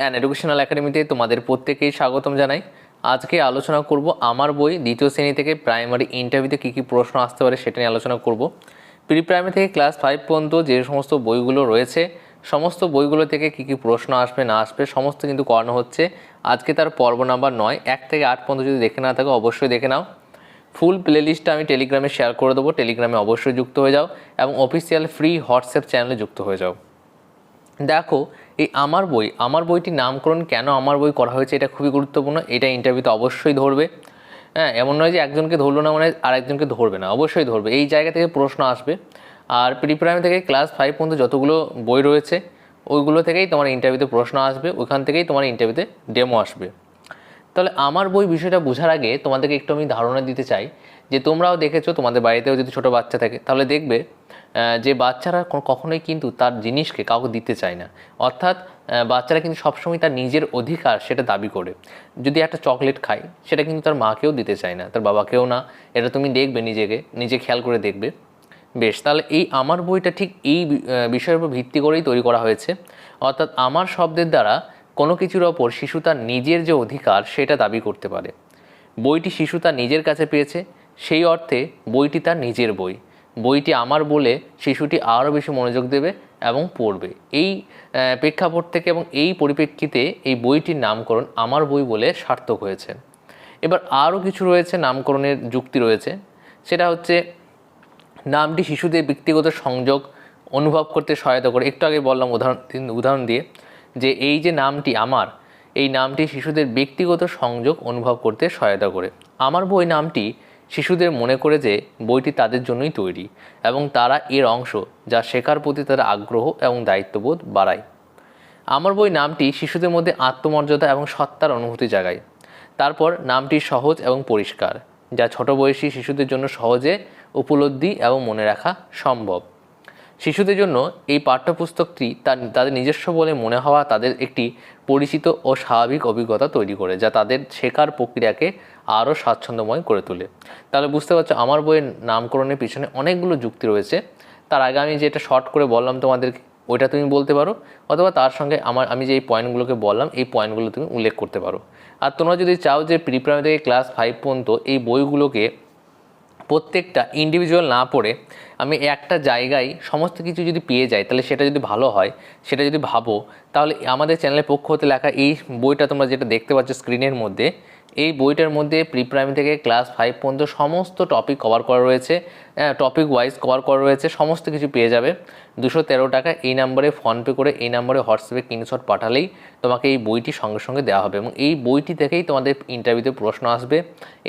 An educational একাডেমিতে তোমাদের প্রত্যেকেই স্বাগতম জানাই। আজকে আলোচনা করব আমার বই দ্বিতীয় শ্রেণি থেকে প্রাইমারি ইন্টারভিউতে কী কী প্রশ্ন আসতে পারে সেটা নিয়ে আলোচনা করব। প্রি প্রাইমারি থেকে ক্লাস ফাইভ পর্যন্ত যে সমস্ত বইগুলো রয়েছে, সমস্ত বইগুলো থেকে কী কী প্রশ্ন আসবে, না আসবে, সমস্ত কিন্তু করানো হচ্ছে। আজকে তার পর্ব নাম্বার নয়, এক থেকে আট পর্যন্ত যদি দেখে না থাকো অবশ্যই দেখে নাও। ফুল প্লেলিস্টটা আমি টেলিগ্রামে শেয়ার করে দেবো, টেলিগ্রামে অবশ্যই যুক্ত হয়ে যাও এবং অফিসিয়াল ফ্রি হোয়াটসঅ্যাপ চ্যানেলে যুক্ত হয়ে যাও। দেখো এই আমার বই, আমার বইটির নামকরণ কেন আমার বই করা হয়েছে এটা খুবই গুরুত্বপূর্ণ, এটা ইন্টারভিউতে অবশ্যই ধরবে। হ্যাঁ এমন নয় যে একজনকে ধরলো না মানে আর একজনকে ধরবে না, অবশ্যই ধরবে। এই জায়গা থেকে প্রশ্ন আসবে। আর প্রি থেকে ক্লাস ফাইভ পর্যন্ত যতগুলো বই রয়েছে, ওইগুলো থেকেই তোমার ইন্টারভিউতে প্রশ্ন আসবে, ওইখান থেকেই তোমার ইন্টারভিউতে ডেমো আসবে। তাহলে আমার বই বিষয়টা বোঝার আগে তোমাদেরকে একটু আমি ধারণা দিতে চাই যে তোমরাও দেখেছ, তোমাদের বাড়িতেও যদি ছোটো বাচ্চা থাকে, তাহলে দেখবে যে বাচ্চারা কখনোই কিন্তু তার জিনিসকে কাউকে দিতে চায় না। অর্থাৎ বাচ্চারা কিন্তু সবসময় তার নিজের অধিকার সেটা দাবি করে। যদি একটা চকলেট খায়, সেটা কিন্তু তার মাকেও দিতে চায় না, তার বাবাকেও না। এটা তুমি দেখবে নিজেকে, নিজে খেয়াল করে দেখবে। বেশ, তাহলে এই আমার বইটা ঠিক এই বিষয়ের উপর ভিত্তি করেই তৈরি করা হয়েছে। অর্থাৎ, আমার শব্দের দ্বারা কোনো কিছুর ওপর শিশু তার নিজের যে অধিকার, সেটা দাবি করতে পারে। বইটি শিশু তার নিজের কাছে পেয়েছে, সেই অর্থে বইটি তার নিজের বই। বইটি আমার বলে শিশুটি আরও বেশি মনোযোগ দেবে এবং পড়বে। এই প্রেক্ষাপট থেকে এবং এই পরিপ্রেক্ষিতে এই বইটির নামকরণ আমার বই বলে সার্থক হয়েছে। এবার আরও কিছু রয়েছে, নামকরণের যুক্তি রয়েছে। সেটা হচ্ছে, নামটি শিশুদের ব্যক্তিগত সংযোগ অনুভব করতে সহায়তা করে। একটু আগে বললাম উদাহরণ উদাহরণ দিয়ে, যে এই যে নামটি আমার, এই নামটি শিশুদের ব্যক্তিগত সংযোগ অনুভব করতে সহায়তা করে। আমার বই নামটি শিশুদের মনে করে যে বইটি তাদের জন্যই তৈরি এবং তারা এর অংশ যা শেখার প্রতি তারা আগ্রহ এবং দায়িত্ববোধ বাড়ায়। আমার বই নামটি শিশুদের মধ্যে আত্মমর্যাদা এবং সত্তার অনুভূতি জাগায়। তারপর নামটি সহজ এবং পরিষ্কার, যা ছোট বয়সী শিশুদের জন্য সহজে উপলব্ধি এবং মনে রাখা সম্ভব। শিশুদের জন্য এই পাঠ্যপুস্তকটি তার, তাদের নিজস্ব বলে মনে হওয়া তাদের একটি পরিচিত ও স্বাভাবিক অভিজ্ঞতা তৈরি করে, যা তাদের শেখার প্রক্রিয়াকে আরও স্বাচ্ছন্দ্যময় করে তোলে। তাহলে বুঝতে পারছ, আমার বইয়ের নামকরণের পিছনে অনেকগুলো যুক্তি রয়েছে। তার আগে আমি যেটা শর্ট করে বললাম তোমাদেরকে, ওইটা তুমি বলতে পারো, অথবা তার সঙ্গে আমার, আমি যে এই পয়েন্টগুলোকে বললাম, এই পয়েন্টগুলো তুমি উল্লেখ করতে পারো। আর তোমরা যদি চাও যে প্রি প্রাইমারি থেকে ক্লাস ফাইভ পর্যন্ত এই বইগুলোকে প্রত্যেকটা ইন্ডিভিজুয়াল না পড়ে আমি একটা জায়গায় সমস্ত কিছু যদি পেয়ে যাই, তাহলে সেটা যদি ভালো হয়, সেটা যদি ভাবো, তাহলে আমাদের চ্যানেলের পক্ষ হতে লেখা এই বইটা তোমরা যেটা দেখতে পাচ্ছ স্ক্রিনের মধ্যে এই বইটার মধ্যে প্রি প্রাইমারি থেকে ক্লাস ফাইভ পর্যন্ত সমস্ত টপিক কভার করা রয়েছে টপিক ওয়াইজ কভার করা রয়েছে, সমস্ত কিছু পেয়ে যাবে। দুশো তেরো টাকা এই নাম্বারে ফোনপে করে এই নাম্বারে হোয়াটসঅ্যাপে স্ক্রিনশট পাঠালেই তোমাকে এই বইটি সঙ্গে সঙ্গে দেওয়া হবে এবং এই বইটি থেকেই তোমাদের ইন্টারভিউতে প্রশ্ন আসবে।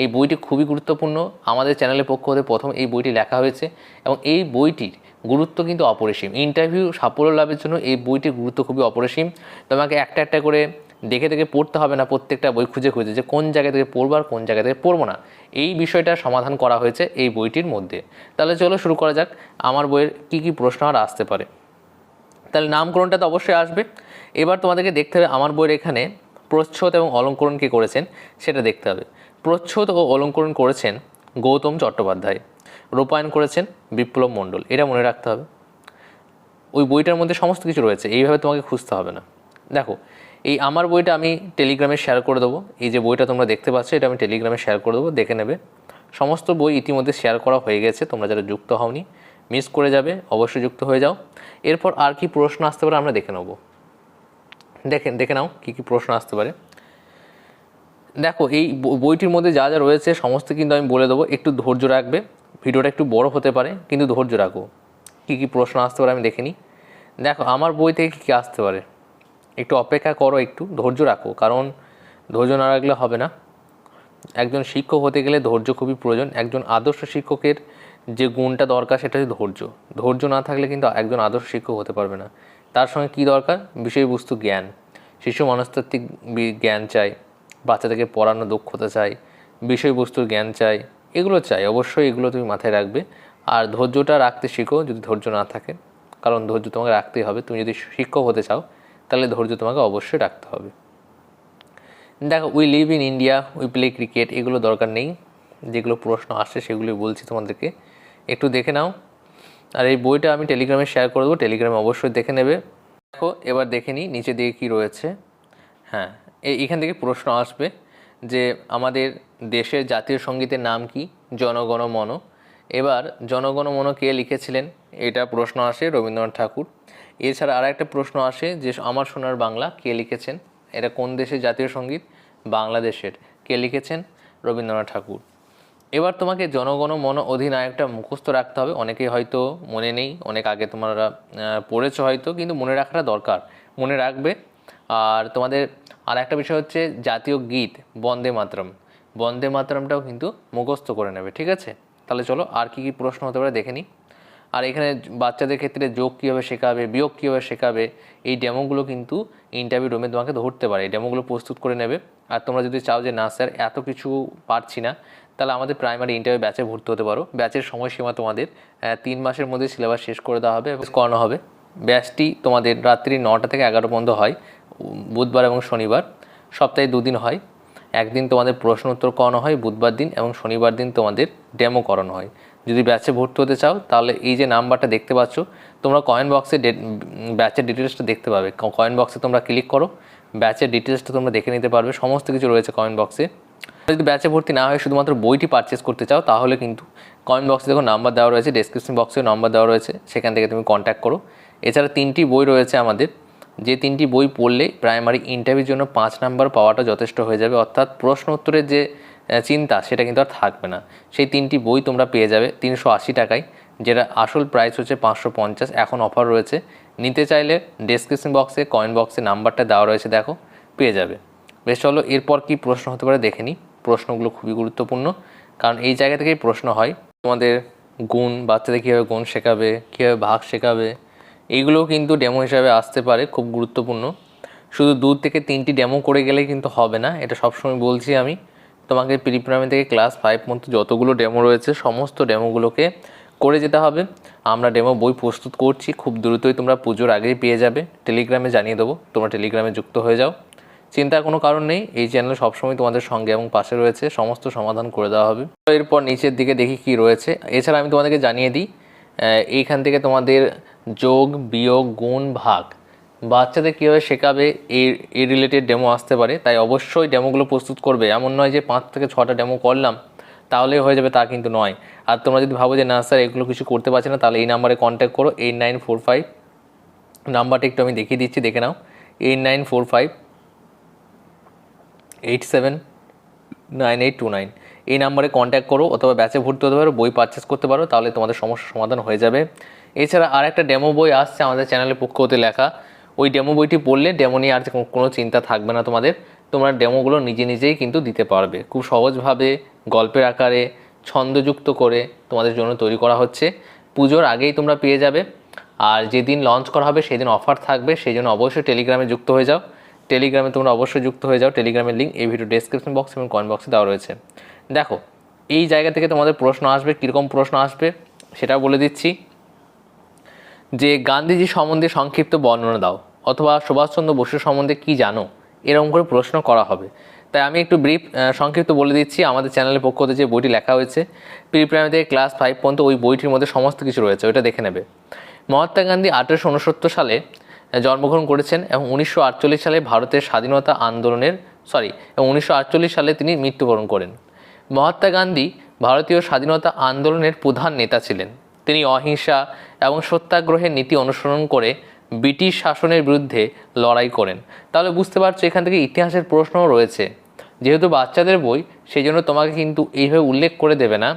এই বইটি খুবই গুরুত্বপূর্ণ। আমাদের চ্যানেলের পক্ষ হতে প্রথম এই বইটি লেখা হয়েছে এবং এই বইটির গুরুত্ব কিন্তু অপরিসীম। ইন্টারভিউ সাফল্য লাভের জন্য এই বইটির গুরুত্ব খুবই অপরিসীম। তোমাকে একটা একটা করে দেখে দেখে পড়তে হবে না প্রত্যেকটা বই খুঁজে খুঁজে যে কোন জায়গা থেকে পড়ব আর কোন জায়গা থেকে পড়ব না। এই বিষয়টা সমাধান করা হয়েছে এই বইটির মধ্যে। তাহলে চলো শুরু করা যাক, আমার বইয়ের কী কী প্রশ্ন আর আসতে পারে। তাহলে নামকরণটা তো অবশ্যই আসবে। এবার তোমাদেরকে দেখতে হবে আমার বইয়ের এখানে প্রচ্ছদ এবং অলঙ্করণ কে করেছেন সেটা দেখতে হবে। প্রচ্ছদ ও অলঙ্করণ করেছেন গৌতম চট্টোপাধ্যায়, রূপায়ণ করেছেন বিপ্লব মণ্ডল, এটা মনে রাখতে হবে। ওই বইটার মধ্যে সমস্ত কিছু রয়েছে, এইভাবে তোমাকে খুঁজতে হবে না। দেখো এই আমার বইটা আমি টেলিগ্রামে শেয়ার করে দেবো। এই যে বইটা তোমরা দেখতে পাচ্ছ, এটা আমি টেলিগ্রামে শেয়ার করে দেবো, দেখে নেবে। সমস্ত বই ইতিমধ্যে শেয়ার করা হয়ে গেছে, তোমরা যারা যুক্ত হওনি মিস করে যাবে, অবশ্যই যুক্ত হয়ে যাও। এরপর আর কি প্রশ্ন আসতে পারে আমরা দেখে নেব। দেখেন দেখে নাও কী কী প্রশ্ন আসতে পারে। দেখো, এই বইটির মধ্যে যা যা রয়েছে, সমস্ত কিন্তু আমি বলে দেবো। একটু ধৈর্য রাখবে, ভিডিওটা একটু বড় হতে পারে, কিন্তু ধৈর্য রাখো। কী কী প্রশ্ন আসতে পারে আমি দেখে নিই। দেখো, আমার বই থেকে কী কী আসতে পারে? একটু অপেক্ষা করো, একটু ধৈর্য রাখো, কারণ ধৈর্য না রাখলে হবে না। একজন শিক্ষক হতে গেলে ধৈর্য খুবই প্রয়োজন। একজন আদর্শ শিক্ষকের যে গুণটা দরকার, সেটা হচ্ছে ধৈর্য। ধৈর্য না থাকলে কিন্তু একজন আদর্শ শিক্ষক হতে পারবে না। তার সঙ্গে কী দরকার? বিষয়বস্তু জ্ঞান। শিশু মনস্তাত্ত্বিক জ্ঞান চাই বাচ্চাদেরকে পড়ানো দক্ষতা চাই, বিষয়বস্তুর জ্ঞান চাই, এগুলো চাই। অবশ্যই এগুলো তুমি মাথায় রাখবে। আর ধৈর্যটা রাখতে শিখো যদি ধৈর্য না থাকে। কারণ ধৈর্য তোমাকে রাখতেই হবে। তুমি যদি শিক্ষক হতে চাও তাহলে ধৈর্য তোমাকে অবশ্যই রাখতে হবে। দেখো we live in India we play cricket এগুলো দরকার নেই। যেগুলো প্রশ্ন আসে সেগুলি বলছি তোমাদেরকে। একটু দেখে নাও। আর এই বইটা আমি টেলিগ্রামে শেয়ার করে দেবো। টেলিগ্রামে অবশ্যই দেখে নেবে। দেখো, এবার দেখে নিই, নিচে দিকে কী রয়েছে। হ্যাঁ এখান থেকে প্রশ্ন আসবে যে, আমাদের দেশের জাতীয় সঙ্গীতের নাম কি? জনগণ মন। এবার, জনগণ মন কে লিখেছিলেন? এটা প্রশ্ন আসে রবীন্দ্রনাথ ঠাকুর। এছাড়া আর একটা প্রশ্ন আসে যে আমার সোনার বাংলা কে লিখেছেন? এটা কোন দেশের জাতীয় সংগীত? বাংলাদেশের। কে লিখেছেন? রবীন্দ্রনাথ ঠাকুর। এবার তোমাকে জনগণ, মন অধিনায়কটা মুখস্থ রাখতে হবে। অনেকেই হয়তো মনে নেই, অনেক আগে তোমরা পড়েছো হয়তো, কিন্তু মনে রাখাটা দরকার। মনে রাখবে। আর তোমাদের আর একটা বিষয় হচ্ছে জাতীয় গীত, বন্দে মাতরম। বন্দে মাতরমটাও কিন্তু মুখস্থ করে নেবে, ঠিক আছে? তাহলে চলো আর কি কি প্রশ্ন হতে পারে দেখে নিই। আর এখানে বাচ্চাদের ক্ষেত্রে যোগ কীভাবে শেখাবে, বিয়োগ কীভাবে শেখাবে, এই ডেমোগুলো কিন্তু ইন্টারভিউ রুমে তোমাকে ধরতে পারে। এই ডেমোগুলো প্রস্তুত করে নেবে। আর তোমরা যদি চাও যে, না স্যার, এত কিছু পারছি না, তাহলে আমাদের প্রাইমারি ইন্টারভিউ ব্যাচে ভর্তি হতে পারো। ব্যাচের সময়সীমা তোমাদের তিন মাসের মধ্যে সিলেবাস শেষ করে দেওয়া হবে এবং করানো হবে। ব্যাচটি তোমাদের রাত্রি নটা থেকে এগারো পর্যন্ত হয়, বুধবার এবং শনিবার। সপ্তাহে দুদিন হয়। একদিন তোমাদের প্রশ্ন উত্তর করানো হয়, বুধবার দিন এবং শনিবার দিন তোমাদের ডেমো করানো হয়। যদি ব্যাচে ভর্তি হতে চাও, তাহলে এই যে নাম্বারটা দেখতে পাচ্ছ, তোমরা কয়েন বক্সে ব্যাচের ডিটেলসটা দেখতে পাবে। কয়েন বক্সে তোমরা ক্লিক করো ব্যাচের ডিটেলসটা তোমরা দেখে নিতে পারবে, সমস্ত কিছু রয়েছে কয়েন বক্সে যদি ব্যাচে ভর্তি না হয় শুধুমাত্র বইটি পারচেস করতে চাও, তাহলে কিন্তু কমেন্ট বক্সে দেখো নাম্বার দেওয়া রয়েছে ডেসক্রিপশন বক্সেও নাম্বার দেওয়া রয়েছে, সেখান থেকে তুমি কন্ট্যাক্ট করো। এছাড়া তিনটি বই রয়েছে আমাদের, যে তিনটি বই পড়লে প্রাইমারি ইন্টারভিউর জন্য পাঁচ নাম্বার পাওয়াটা যথেষ্ট হয়ে যাবে। অর্থাৎ প্রশ্ন উত্তরের যে চিন্তা, সেটা কিন্তু আর থাকবে না। সেই তিনটি বই তোমরা পেয়ে যাবে তিনশো আশি টাকায় যেটা আসল প্রাইস হচ্ছে পাঁচশো পঞ্চাশ। এখন অফার রয়েছে। নিতে চাইলে ডেসক্রিপশন বক্সে কয়েন বক্সে নাম্বারটা দেওয়া রয়েছে, দেখো, পেয়ে যাবে। বেশ, চলো, এরপর কি প্রশ্ন হতে পারে দেখে নিই। প্রশ্নগুলো খুবই গুরুত্বপূর্ণ, কারণ এই জায়গা থেকেই প্রশ্ন হয়, তোমাদের গুণ, বাচ্চাদের কীভাবে গুণ শেখাবে, কীভাবে ভাগ শেখাবে, এইগুলোও কিন্তু ডেমো হিসাবে আসতে পারে, খুব গুরুত্বপূর্ণ। শুধু দু থেকে তিনটি ডেমো করে গেলে কিন্তু হবে না, এটা সবসময় বলছি আমি। তোমাকে প্রি থেকে ক্লাস ফাইভ পর্যন্ত যতগুলো ডেমো রয়েছে, সমস্ত ডেমোগুলোকে করে যেতে হবে। আমরা ডেমো বই প্রস্তুত করছি, খুব দ্রুতই তোমরা পুজোর আগেই পেয়ে যাবে। টেলিগ্রামে জানিয়ে দেবো, তোমরা টেলিগ্রামে যুক্ত হয়ে যাও। চিন্তার কোনো কারণ নেই, এই চ্যানেল সবসময় তোমাদের সঙ্গে এবং পাশে রয়েছে, সমস্ত সমাধান করে দেওয়া হবে। এরপর নিচের দিকে দেখি কি রয়েছে। এছাড়া আমি তোমাদেরকে জানিয়ে দিই এইখান থেকে তোমাদের যোগ, বিয়োগ, গুণ, ভাগ। বাচ্চাদের কীভাবে শেখাবে এই এই রিলেটেড ডেমো আসতে পারে, তাই অবশ্যই ডেমোগুলো প্রস্তুত করবে। এমন নয় যে পাঁচ থেকে ছটা ডেমো করলাম, তাহলেই হয়ে যাবে, তা কিন্তু নয়। আর তোমরা যদি ভাবো যে, না স্যার, এগুলো কিছু করতে পারছে না, তাহলে এই নাম্বারে কন্ট্যাক্ট করো এইট নাইন ফোর ফাইভ নাম্বারটা একটু আমি দেখিয়ে দিচ্ছি, দেখে নাও। Eight nine four five eight seven nine eight two nine এই নাম্বারে কন্ট্যাক্ট করো, অথবা ব্যাচে ভর্তি হতে পারো, বই পারচেস করতে পারো, তাহলে তোমাদের সমস্যার সমাধান হয়ে যাবে। এছাড়া আর একটা ডেমো বই আসছে আমাদের চ্যানেলের পক্ষ হতে লেখা। ওই ডেমো বইটি পড়লে ডেমো নিয়ে আর কোনো- চিন্তা থাকবে না তোমাদের। তোমরা ডেমোগুলো নিজে নিজেই কিন্তু দিতে পারবে। খুব সহজভাবে গল্পের আকারে ছন্দযুক্ত করে তোমাদের জন্য তৈরি করা হচ্ছে। পুজোর আগেই তোমরা পেয়ে যাবে। আর যেদিন লঞ্চ করা হবে সেদিন অফার থাকবে। সেই জন্য অবশ্যই টেলিগ্রামে যুক্ত হয়ে যাও। টেলিগ্রামে তোমরা অবশ্যই যুক্ত হয়ে যাও। টেলিগ্রামের লিঙ্ক এই ভিডিও ডেসক্রিপশন বক্স এবং কমেন্ট বক্সে দেওয়া রয়েছে। দেখো, এই জায়গা থেকে তোমাদের প্রশ্ন আসবে, কীরকম প্রশ্ন আসবে সেটা বলে দিচ্ছি। যে গান্ধীজি সম্বন্ধে সংক্ষিপ্ত বর্ণনা দাও। অথবা সুভাষচন্দ্র বসু সম্বন্ধে কি জানো? এরকম করে প্রশ্ন করা হবে। তাই আমি একটু ব্রিফ সংক্ষিপ্ত বলে দিচ্ছি। আমাদের চ্যানেলের পক্ষ থেকে যে বইটি লেখা হয়েছে প্রি প্রাইমারি থেকে ক্লাস ফাইভ পর্যন্ত ওই বইটির মধ্যে সমস্ত কিছু রয়েছে, ওইটা দেখে নেবে। মহাত্মা গান্ধী আঠেরোশো উনসত্তর সালে জন্মগ্রহণ করেছেন এবং উনিশশো আটচল্লিশ সালে ভারতের স্বাধীনতা আন্দোলনের সরি এবং উনিশশো আটচল্লিশ সালে তিনি মৃত্যুবরণ করেন। মহাত্মা গান্ধী ভারতীয় স্বাধীনতা আন্দোলনের প্রধান নেতা ছিলেন। তিনি অহিংসা এবং সত্যাগ্রহের নীতি অনুসরণ করে ব্রিটিশ শাসনের বিরুদ্ধে লড়াই করেন। তাহলে বুঝতে পারছ, এখান থেকে ইতিহাসের প্রশ্নও রয়েছে। যেহেতু বাচ্চাদের বই সেই জন্য তোমাকে কিন্তু এইভাবে উল্লেখ করে দেবে না।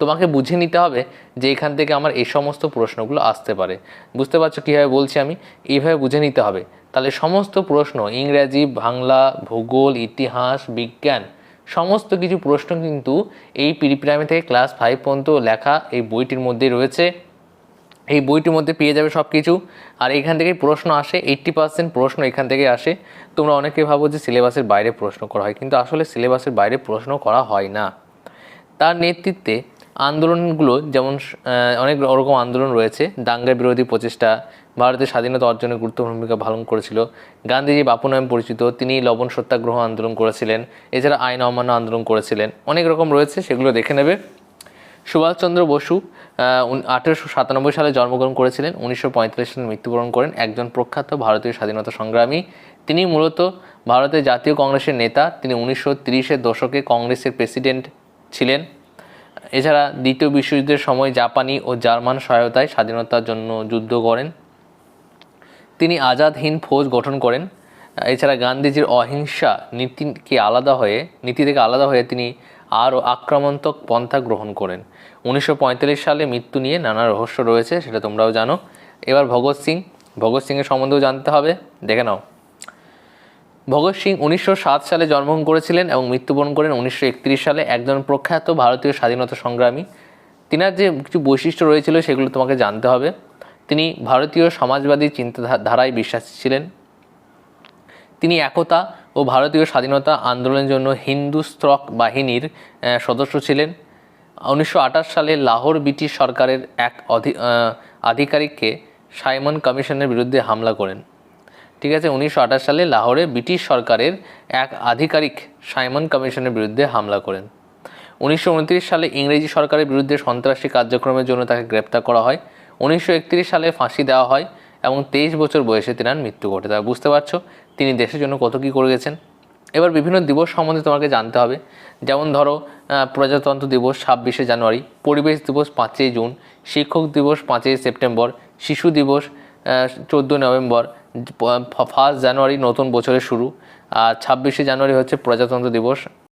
তোমাকে বুঝে নিতে হবে যে এখান থেকে আমার এই সমস্ত প্রশ্নগুলো আসতে পারে। বুঝতে পারছ কীভাবে বলছি আমি? এইভাবে বুঝে নিতে হবে। তাহলে সমস্ত প্রশ্ন, ইংরেজি, বাংলা, ভূগোল, ইতিহাস, বিজ্ঞান, সমস্ত কিছু প্রশ্ন কিন্তু এই প্রি প্রাইমারি থেকে ক্লাস ফাইভ পর্যন্ত লেখা এই বইটির মধ্যেই রয়েছে। এই বইটির মধ্যে পেয়ে যাবে সব কিছু আর এখান থেকেই প্রশ্ন আসে এইট্টি পার্সেন্ট প্রশ্ন এখান থেকে আসে। তোমরা অনেকে ভাবো যে সিলেবাসের বাইরে প্রশ্ন করা হয়, কিন্তু আসলে সিলেবাসের বাইরে প্রশ্ন করা হয় না। তার নেতৃত্বে আন্দোলনগুলো যেমন অনেক রকম আন্দোলন রয়েছে। দাঙ্গা বিরোধী প্রচেষ্টা, ভারতের স্বাধীনতা অর্জনে গুরুত্বপূর্ণ ভূমিকা পালন করেছিল। গান্ধীজি বাপু নামে পরিচিত, তিনি লবণ সত্যাগ্রহ আন্দোলন করেছিলেন। এছাড়া আইন অমান্য আন্দোলন করেছিলেন। অনেক রকম রয়েছে, সেগুলো দেখে নেবে। সুভাষচন্দ্র বসু আঠেরোশো সাতানব্বই সালে জন্মগ্রহণ করেছিলেন, উনিশশো পঁয়তাল্লিশ সালে মৃত্যুবরণ করেন একজন প্রখ্যাত ভারতীয় স্বাধীনতা সংগ্রামী। তিনি মূলত ভারতের জাতীয় কংগ্রেসের নেতা, তিনি উনিশশো তিরিশের দশকে কংগ্রেসের প্রেসিডেন্ট ছিলেন। এছাড়া দ্বিতীয় বিশ্বযুদ্ধের সময় জাপানি ও জার্মান সহায়তায় স্বাধীনতার জন্য যুদ্ধ করেন। তিনি আজাদ হিন্দ ফৌজ গঠন করেন। এছাড়া গান্ধীজির অহিংসা নীতিকে আলাদা হয়ে, নীতি থেকে আলাদা হয়ে তিনি আরও আক্রমণাত্মক পন্থা গ্রহণ করেন। উনিশশো পঁয়তাল্লিশ সালে মৃত্যু নিয়ে নানা রহস্য রয়েছে, সেটা তোমরাও জানো। এবার ভগৎ সিং, ভগৎ সিংয়ের সম্বন্ধেও জানতে হবে, দেখে নাও। ভগৎ সিং উনিশশো সাত সালে জন্মগ্রহণ করেছিলেন এবং মৃত্যুবরণ করেন উনিশশো একত্রিশ সালে একজন প্রখ্যাত ভারতীয় স্বাধীনতা সংগ্রামী। তিনার যে কিছু বৈশিষ্ট্য রয়েছিল, সেগুলো তোমাকে জানতে হবে। তিনি ভারতীয় সমাজবাদী চিন্তাধারায় বিশ্বাসী ছিলেন। তিনি একতা ও ভারতীয় স্বাধীনতা আন্দোলনের জন্য হিন্দু স্ত্রক বাহিনীর সদস্য ছিলেন। উনিশশো আঠাশ সালে লাহোর ব্রিটিশ সরকারের এক আধিকারিককে সাইমন কমিশনের বিরুদ্ধে হামলা করেন। ঠিক আছে, উনিশশো আঠাশ সালে লাহোরে ব্রিটিশ সরকারের এক আধিকারিক সাইমন কমিশনের বিরুদ্ধে হামলা করেন। উনিশশো উনত্রিশ সালে ইংরেজি সরকারের বিরুদ্ধে সন্ত্রাসী কার্যক্রমের জন্য তাকে গ্রেপ্তার করা হয়। উনিশশো একত্রিশ সালে ফাঁসি দেওয়া হয় এবং তেইশ বছর বয়সে তেনার মৃত্যু ঘটে। তারা বুঝতে পারছ? তিনি দেশের জন্য কত কী করে গেছেন? এবার বিভিন্ন দিবস সম্বন্ধে তোমাকে জানতে হবে। যেমন ধরো প্রজাতন্ত্র দিবস ছাব্বিশে জানুয়ারি, পরিবেশ দিবস পাঁচই জুন, শিক্ষক দিবস পাঁচই সেপ্টেম্বর, শিশু দিবস চোদ্দ নভেম্বর ফার্স্ট জানুয়ারি নতুন বছরের শুরু, আর ছাব্বিশে জানুয়ারি হচ্ছে প্রজাতন্ত্র দিবস।